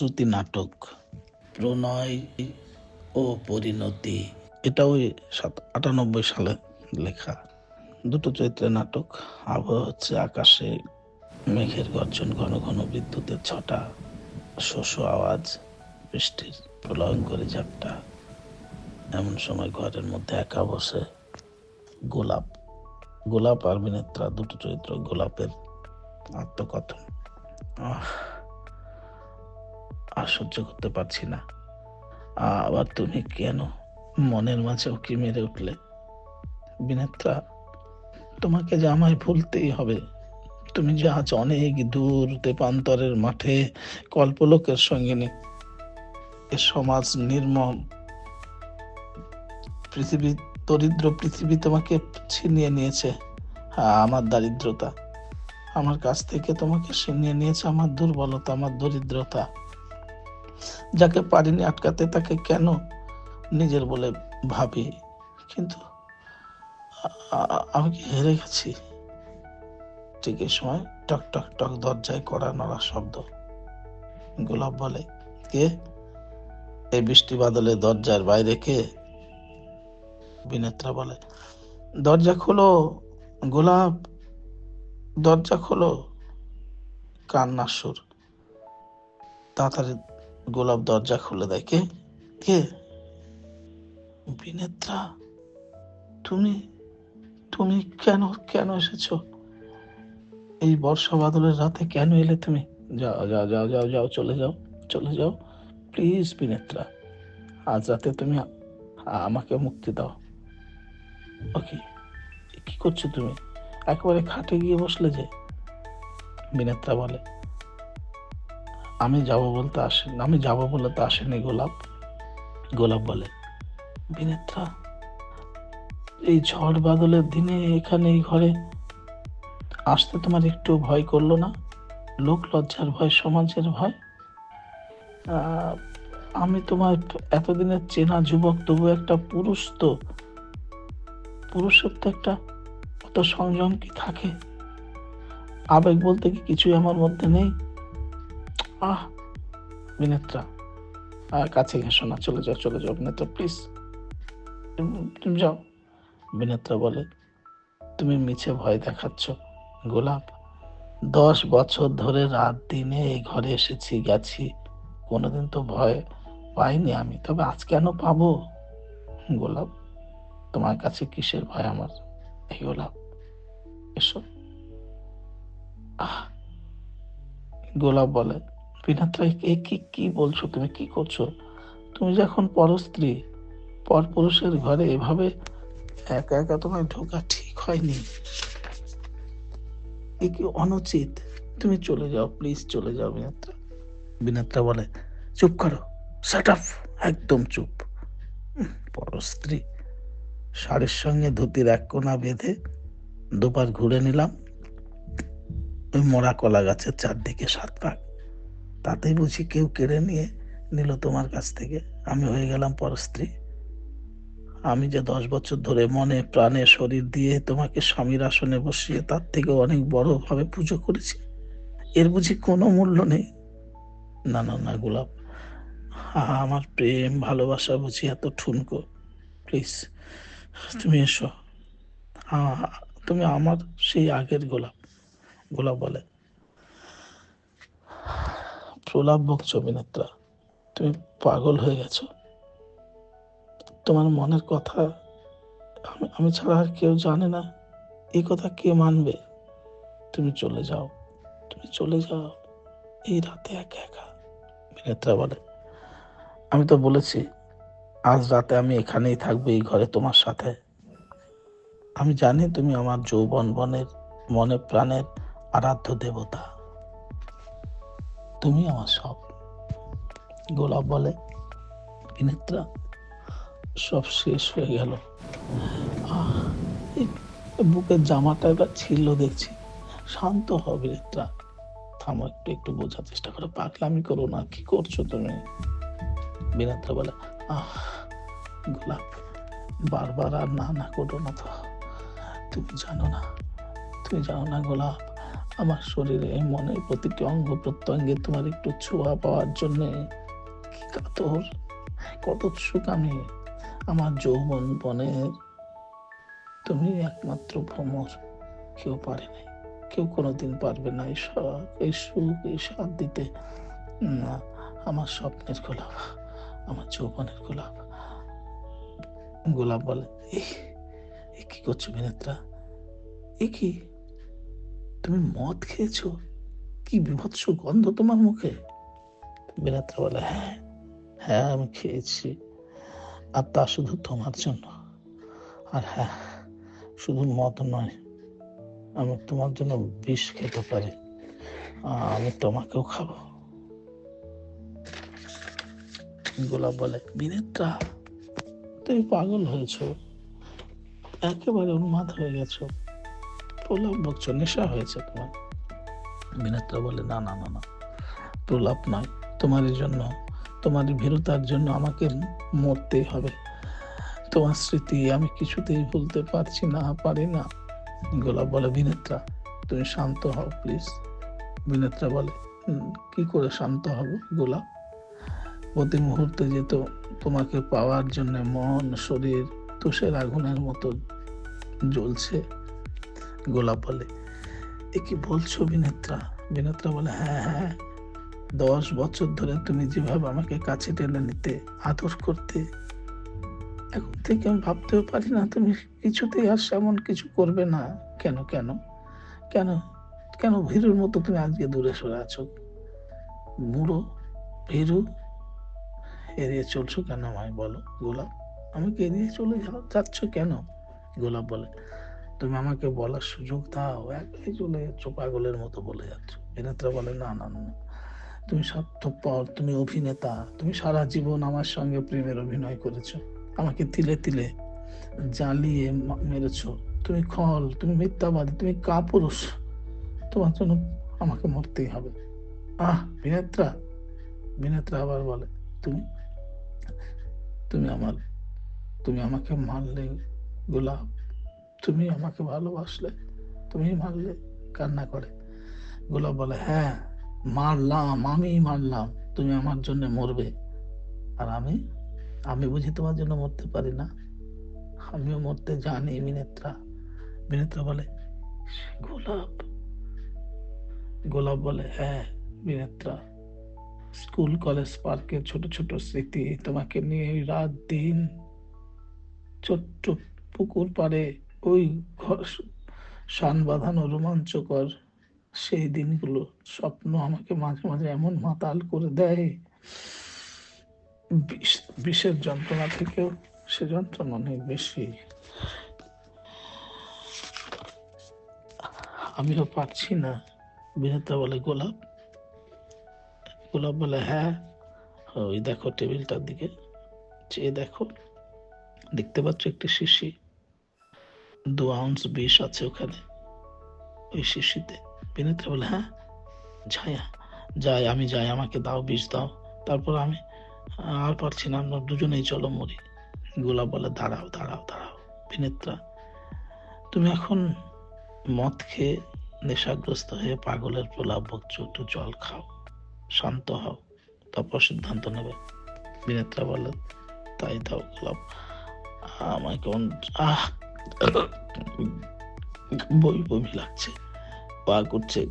ফলশ্রুতি নাটক প্রণয় ও পরিণতি। এটা ওই সাত আটানব্বই সালে লেখা। দুটো চরিত্রের নাটক আবহাওয়া হচ্ছে আকাশে মেঘের গর্জন ঘন ঘন বিদ্যুতের ছটা শোষ আওয়াজ বৃষ্টির প্রলয়ঙ্করী ঝাপটা। এমন সময় ঘরের মধ্যে একা বসে গোলাপ গোলাপ আর বিনেত্রা দুটো চরিত্র গোলাপের আত্মকথন। আহ, আর সহ্য করতে পারছি না। আবার তুমি কেন মনের মাঝে উকি মেরে উঠলে? বিনেত্রা, তোমাকে যে আমায় ভুলতেই হবে। তুমি যে আজ অনেক দূর তেপান্তরের মাঠে কল্পলোকের সঙ্গে সমাজ নির্মম। পৃথিবী, দরিদ্র পৃথিবী তোমাকে ছিনিয়ে নিয়েছে। হ্যাঁ আমার দারিদ্রতা। আমার কাছ থেকে তোমাকে ছিনিয়ে নিয়েছে আমার দুর্বলতা, আমার দরিদ্রতা। যাকে পারিনি আটকাতে তাকে কেন নিজের বলে ভাবি? কিন্তু আমি কি হেরে গেছি? ঠিক এই সময় টক টক টক দরজায় কড়া নড়া শব্দ। গোলাপ বলে, কে? এই বৃষ্টি বাদলে দরজার বাইরে কে? বিনেত্রা বলে, দরজা খোলো, গোলাপ, দরজা খোলো। কান্নার সুর। তাড়াতাড়ি গোলাপ দরজা খুলে দেয়। কে? কে? বিনেত্রা, তুমি তুমি কেন কেন এসেছ? এই বর্ষা বাদলের রাতে কেন এলে তুমি? যাও যাও যাও যাও যাও, চলে যাও চলে যাও। প্লিজ বিনেত্রা, আজ রাতে তুমি আমাকে মুক্তি দাও। ওকে, কি করছ তুমি? একেবারে খাটে গিয়ে বসলে যে, বিনেত্রা বলে। আমি যাব বলতে আসেন আমি যাব বলে তো আসেনি গোলাপ। গোলাপ বলে, বিনেত্রা, এই ঝড় বাদলের দিনে এখানে এই ঘরে আসতে তোমার একটু ভয় করল না? লোক লজ্জার ভয়, সমাজের ভয়? আমি তোমার এতদিনের চেনা যুবক, তবু একটা পুরুষ তো। পুরুষের তো একটা অত সংযম কি থাকে? আবেগ বলতে কি কিছুই আমার মধ্যে নেই? আহ বিনেত্রা আর কাছে ঘেসো না চলে যাও চলে যাও বিনেত্রা প্লিজ তুমি যাও। বিনেত্রা বলে, তুমি মিছে ভয় দেখাচ্ছ, গোলাপ। দশ বছর ধরে রাত দিনে এই ঘরে এসেছি, গেছি। কোনোদিন তো ভয় পাইনি আমি, তবে আজ কেন পাবো? গোলাপ, তোমার কাছে কিসের ভয় আমার? এই গোলাপ, এসো। আহ, গোলাপ বলে বিনাত্রা এ কি কি বলছো তুমি? কি করছ? তুমি যখন পরস্ত্রী পর পুরুষের ঘরে এভাবে একা একা তোমায় ঢোকা ঠিক হয়নি। এ কি অনুচিত? তুমি চলে যাও প্লিজ চলে যাও বিনাত্রা বিনাত্রা বলে চুপ করো শাট আপ একদম চুপ। উম, পরস্ত্রী শাড়ির সঙ্গে ধুতির এক কোনা বেঁধে দুবার ঘুরে নিলাম। ওই মরা কলা গাছের চারদিকে সাত পাক তাতেই বুঝি কেউ কেড়ে নিয়ে নিল তোমার কাছ থেকে। আমি হয়ে গেলাম পরস্ত্রী আমি যে দশ বছর ধরে মনে প্রাণে শরীর দিয়ে তোমাকে স্বামীর আসনে বসিয়ে তার থেকে অনেক বড় ভাবে পুজো করেছি এর বুঝি কোনো মূল্য নেই। না না না গোলাপ আমার প্রেম ভালোবাসা বুঝি এত ঠুনকো। প্লিজ তুমি এসো। তুমি আমার সেই আগের গোলাপ গোলাপ বলে। প্রলাপ বকছ বিনেত্রা তুমি পাগল হয়ে গেছো। তোমার মনের কথা আমি আমি ছাড়া আর কেউ জানে না। এই কথা কে মানবে? তুমি চলে যাও, তুমি চলে যাও। এই রাতে একা একা, বিনেত্রা বলে। আমি তো বলেছি, আজ রাতে আমি এখানেই থাকব, এই ঘরে তোমার সাথে। আমি জানি তুমি আমার যৌবন বনের, মনে প্রাণের আরাধ্য দেবতা। তুমি আমার সব। গোলাপ বলে, বিনেত্রা, সব শেষ হয়ে গেল। বুকের জামাটা এবার ছিল দেখছি। শান্ত হবে বিনেত্রা। থামো একটু একটু বোঝার চেষ্টা করো। পাগলামি করো না, কি করছ তুমি? বিনেত্রা বলে, আহ, গোলাপ, বারবার আর না না করো না তো। তুমি জানো না, তুমি জানো না গোলাপ। আমার শরীরে মনের প্রতিটি অঙ্গ প্রত্যঙ্গে তোমার একটু ছোঁয়া পাওয়ার জন্যে কি কাতর, কত সুখ আমি আমার যৌবন বনের। তুমি একমাত্র ভ্রমর, কেউ পারে নাই, কেউ কোনোদিন পারবে না এই এই সুখ, এই স্বাদ দিতে। না, আমার স্বপ্নের গোলাপ, আমার যৌবনের গোলাপ। গোলাপ বলে এই কি করছ বিনেত্রা? এ কি? তুমি মদ খেয়েছো? কি বিভৎস গন্ধ তোমার মুখে? বিনেত্রা বলে হ্যাঁ হ্যাঁ আমি খেয়েছি। আর তা শুধু তোমার জন্য। আর হ্যাঁ শুধু মদ নয়, আমি তোমার জন্য বিষ খেতে পারি। আমি তোমাকেও খাব। গোলাপ বলে, বিনেত্রা, তুমি পাগল হয়েছো। একেবারে উন্মাদ হয়ে গেছো। প্রলাপ বকছো নেশা হয়েছে তোমার। বিনেত্রা বলে না না না না প্রলাপ নয়। তোমার জন্য তোমার ভীরতার জন্য আমাকে মরতেই হবে। তোমার স্মৃতি আমি কিছুতেই ভুলতে পারছি না পারি না। গোলাপ বলে বিনেত্রা তুমি শান্ত হও প্লিজ বিনেত্রা বলে "হুম, কি করে শান্ত হব গোলাপ? প্রতি মুহূর্তে যে তো তোমাকে পাওয়ার জন্য মন শরীর তুষের আগুনের মতো জ্বলছে। গোলাপ বলে। এ কি বলছো বিনেত্রা? বিনেত্রা বলে হ্যাঁ হ্যাঁ। দশ বছর ধরে তুমি যেভাবে আমাকে কাছে টেনে নিতে, আদর করতে, এখন থেকে আমি ভাবতেও পারি না তুমি কিছুতেই আর সেমন কিছু করবে না। কেন কেন? কেন কেন ভীরুর মতো তুমি আজকে দূরে সরে আছো? বুড়ো, ভীরু, এড়িয়ে চলছো কেন আমায় বলো? গোলাপ, আমাকে এড়িয়ে চলে যাচ্ছ কেন? গোলাপ বলে তুমি আমাকে বলার সুযোগ দাও একলাই চলে যাচ্ছ, পাগলের মতো বলে যাচ্ছ। বিনেত্রা বলে, না না না তুমি স্বার্থপর, তুমি অভিনেতা, তুমি সারা জীবন আমার সঙ্গে প্রেমের অভিনয় করেছ। আমাকে তিলে তিলে জ্বালিয়ে মেরেছো। তুমি খল, তুমি মিথ্যাবাদী, তুমি কাপুরুষ। তোমার জন্য আমাকে মরতেই হবে। আহ বিনেত্রা বিনেত্রা আবার বলে, তুমি তুমি আমার, তুমি আমাকে মারলে গোলাপ তুমি আমাকে ভালোবাসলে, তুমি মারলে, কান্না করে। গোলাপ বলে হ্যাঁ মারলাম আমি মারলাম, তুমি আমার জন্য মরবে। আর আমি? আমি বুঝি তোমার জন্য মরতে পারি না। আমিও মরতে জানি, বিনেত্রা। বিনেত্রা বলে গোলাপ। গোলাপ বলে হ্যাঁ বিনেত্রা, স্কুল, কলেজ পার্কের ছোট ছোট স্মৃতি তোমাকে নিয়ে রাত দিন ছোট্ট পুকুর পাড়ে ওই শান বাঁধানো রোমাঞ্চকর। সেই দিনগুলো স্বপ্ন আমাকে মাঝে মাঝে এমন মাতাল করে দেয়। বিষ- বিষের যন্ত্রণা থেকেও সে যন্ত্রণা অনেক বেশি। আমিও পারছি না বিনেতা বলে, গোলাপ। গোলাপ বলে হ্যাঁ ওই দেখো টেবিলটার দিকে, চেয়ে দেখো। দেখতে পাচ্ছ একটি শিশি। দু আউন্স বিষ আছে ওখানে। ওই শিশিতে বিনেত্রা বলে হ্যাঁ যাই যাই, আমি যাই, আমাকে দাও, বিষ দাও। তারপর আমি আর পারছি না, আমরা দুজনেই চলো মরি। গোলাপ বলে, দাঁড়াও দাঁড়াও দাঁড়াও, বিনেত্রা, তুমি এখন মদ খেয়ে নেশাগ্রস্ত হয়ে পাগলের প্রলাপ বকছো, একটু জল খাও, শান্ত হও, তারপর সিদ্ধান্ত নেবে। বিনেত্রা বলে, তাই দাও গোলাপ আমাকে আহ বই বমি লাগছে? পা করছে,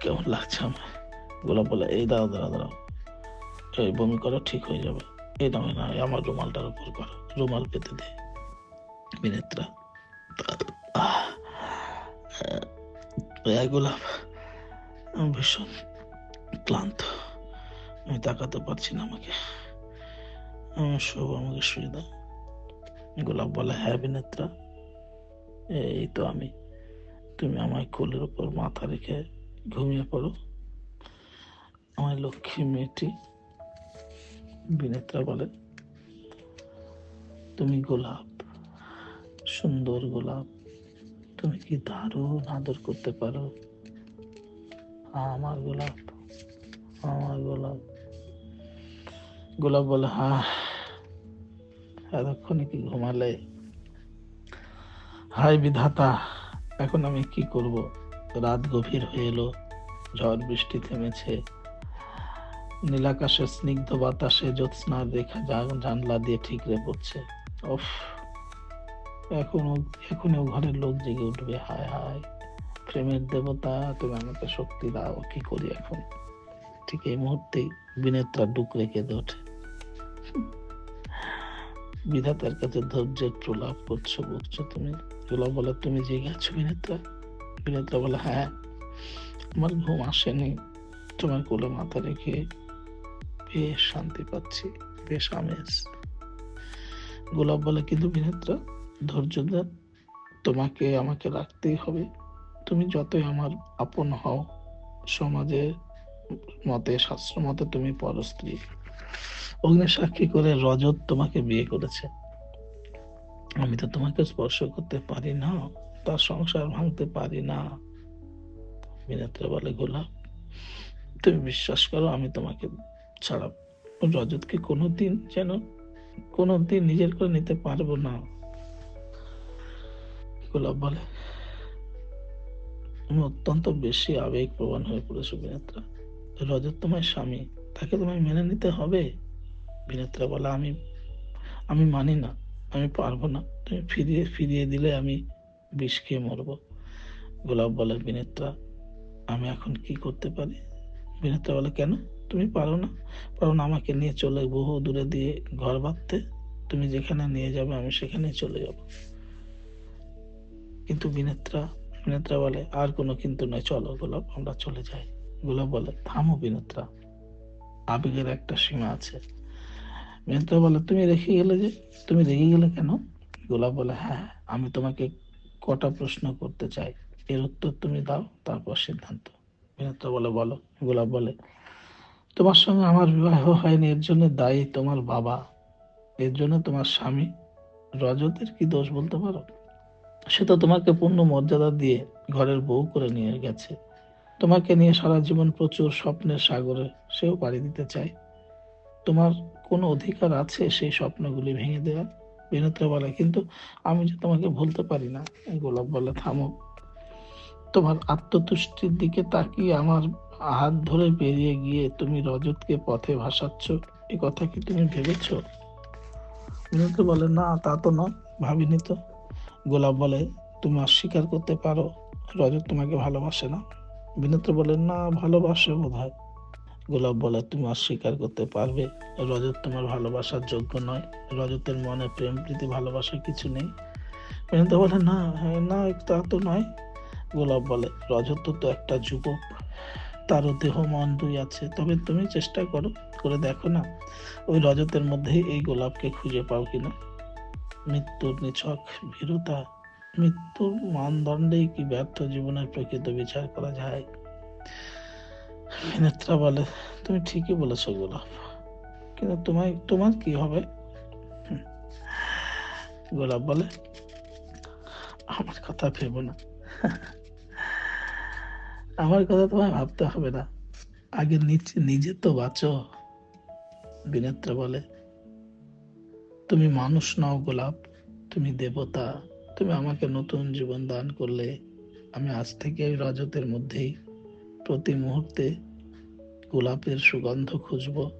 কেমন লাগছে আমার? গোলাপ বলে, এই দাঁড়াও দাঁড়াও দাঁড়াও। এই বমি করো, ঠিক হয়ে যাবে। এই নয় না আমার রুমালটার উপর করো। রুমাল পেতে দে বিনেত্রা গোলাপ ভীষণ ক্লান্ত। আমি তাকাতে পারছি না আমাকে। সব আমাকে দাও। গোলাপ বলে হ্যাঁ বিনেত্রা এই তো আমি। তুমি আমার কোলের উপর মাথা রেখে ঘুমিয়ে পড়ো। আমার লক্ষ্মী মেয়েটি বিনেত্রা বলে, তুমি গোলাপ, সুন্দর গোলাপ, তুমি কি দারুণ আদর করতে পারো? আমার গোলাপ আমার গোলাপ। গোলাপ বলে হ্যাঁ এতক্ষণে কি ঘুমালে? হাই বিধাতা, এখন আমি কি করব? রাত গভীর হয়ে এলো, ঝড় বৃষ্টি থেমেছে। নীলাকাশের স্নিগ্ধ বাতাসে জ্যোৎস্নার রেখা জানলা দিয়ে ঠিকরে পড়ছে। ওফ এখনও এখনও ঘরের লোক জেগে উঠবে, হায় হায়। প্রেমের দেবতা, তুমি আমাকে শক্তি দাও, কি করি এখন? ঠিক এই মুহূর্তেই বিনেত্রা ডুকরে কেঁদে ওঠে। বিধাতার কাছে ধৈর্যের প্রলাপ করছ বকছো তুমি? প্রলাপ বলে, তুমি যে আছো বিনেত্রা বিনেত্রা বলে হ্যাঁ আমার ঘুম আসেনি। তোমার কোলে মাথা রেখে বেশ শান্তি পাচ্ছি, বেশ আমেজ। গোলাপ বলে, কিন্তু বিনেত্রা ধৈর্য ধর, তোমাকে আমাকে রাখতেই হবে। তুমি যতই আমার আপন হও, সমাজের মতে, শাস্ত্র মতে, তুমি পরস্ত্রী অগ্নি সাক্ষী করে রজত তোমাকে বিয়ে করেছে। আমি তো তোমাকে স্পর্শ করতে পারি না, তার সংসার ভাঙতে পারি না। বিনেত্রা বলে গোলাপ, তুমি বিশ্বাস করো, আমি তোমাকে ছাড়া রজতকে কোনোদিন যেন, কোনোদিন নিজের করে নিতে পারব না। গোলাপ বলে আমি অত্যন্ত বেশি আবেগ প্রবণ হয়ে পড়েছো বিনেত্রা। রজত তোমার স্বামী, তাকে তোমায় মেনে নিতে হবে? বিনেত্রা বলে, আমি আমি মানি না। আমি পারব না। তুমি ফিরিয়ে ফিরিয়ে দিলে আমি বিষ খেয়ে মরবো। গোলাপ বলে, বিনেত্রা, আমি এখন কি করতে পারি? বিনেত্রা বলে, কেন? তুমি পারো না। পারো না আমাকে নিয়ে চলে বহু দূরে দিয়ে ঘর বাঁধতে। তুমি যেখানে নিয়ে যাবে, আমি সেখানেই চলে যাব। কিন্তু বিনেত্রা বিনেত্রা বলে, আর কোনো কিন্তু নয়। চলো গোলাপ, আমরা চলে যাই। গোলাপ বলে, থামো বিনেত্রা। আবেগের একটা সীমা আছে। বিনেত্রা বলে, তুমি রেখে গেলে যে, তুমি রেগে গেলে কেন? গোলাপ বলে হ্যাঁ আমি তোমাকে কটা প্রশ্ন করতে চাই। এর উত্তর তুমি দাও, তারপর সিদ্ধান্ত। বিনেত্রা বলে, বলো। গোলাপ বলে, তোমার সঙ্গে আমার বিবাহ হয়নি, এর জন্য দায়ী তোমার বাবা। এর জন্য তোমার স্বামী। রজতের কি দোষ বলতে পারো? সে তো তোমাকে পূর্ণ মর্যাদা দিয়ে ঘরের বউ করে নিয়ে গেছে। তোমাকে নিয়ে সারা জীবন প্রচুর স্বপ্নের সাগরে সেও পাড়ি দিতে চায়। তোমার কোনো অধিকার আছে সেই স্বপ্নগুলি ভেঙে দেওয়া বিনোত্রা বলে কিন্তু আমি যে তোমাকে ভুলতে পারি না গোলাপ বলে থামো। তোমার আত্মতুষ্টির দিকে তাকিয়ে আমার হাত ধরে বেরিয়ে গিয়ে তুমি রজতকে পথে ভাসাচ্ছ। এ কথা কি তুমি ভেবেছো? বিনোত্রা বলে না, তা তো নয়, ভাবিনি তো। গোলাপ বলে তুমি অস্বীকার করতে পারো, রজত তোমাকে ভালোবাসে না। বিনোত্র বলে না, ভালোবাসে বোধ হয় গোলাপ বলে তুমি অস্বীকার করতে পারবে। রজত তোমার ভালোবাসার যোগ্য নয়। রজতের মনে প্রেম প্রীতি ভালোবাসা কিছু নেই। বিনোত্র বলে না হ্যাঁ, না তা তো নয়। গোলাপ বলে রজত তো একটা যুবক। তারও দেহ মন দুই আছে। তবে তুমি চেষ্টা করো করে দেখো না ওই রজতের মধ্যেই এই গোলাপকে খুঁজে পাও কিনা। মৃত্যুর নিছক ভীরুতা মৃত্যুর মানদণ্ডেই কি ব্যর্থ জীবনের প্রকৃত বিচার করা যায়? নেত্রা বলে, তুমি ঠিকই বলেছ গোলাপ। কিন্তু তোমায়, তোমার কি হবে? গোলাপ বলে, আমার কথা ভেবো না। আমার কথা তোমায় ভাবতে হবে না। আগে নিচে, নিজে তো বাঁচো। বিনেত্রা বলে, তুমি মানুষ নও গোলাপ, তুমি দেবতা। তুমি আমাকে নতুন জীবন দান করলে আমি আজ থেকে রজতের মধ্যেই প্রতি মুহূর্তে গোলাপের সুগন্ধ খুঁজব।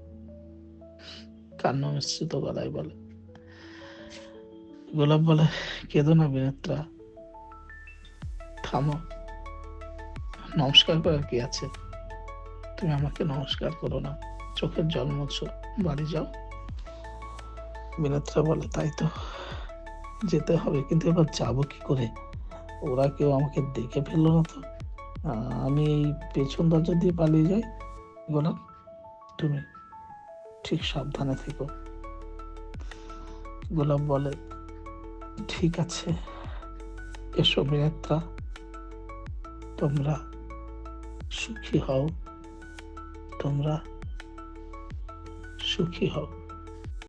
কান্না মিশ্রিত গলায় বলে। গোলাপ বলে, কেঁদো না বিনেত্রা, থামো। নমস্কার করার কি আছে? তুমি আমাকে নমস্কার করো না। চোখের জল মুছো, বাড়ি যাও। বিনেত্রা বলে, তাই তো, যেতে হবে। কিন্তু এবার যাব কি করে? ওরা কেউ আমাকে দেখে ফেলল না তো। আমি এই পেছন দরজা দিয়ে পালিয়ে যাই। গোলাপ তুমি ঠিক সাবধানে থেকো। গোলাপ বলে, ঠিক আছে, এসো বিনেত্রা তোমরা সুখী হও, তোমরা সুখী হও।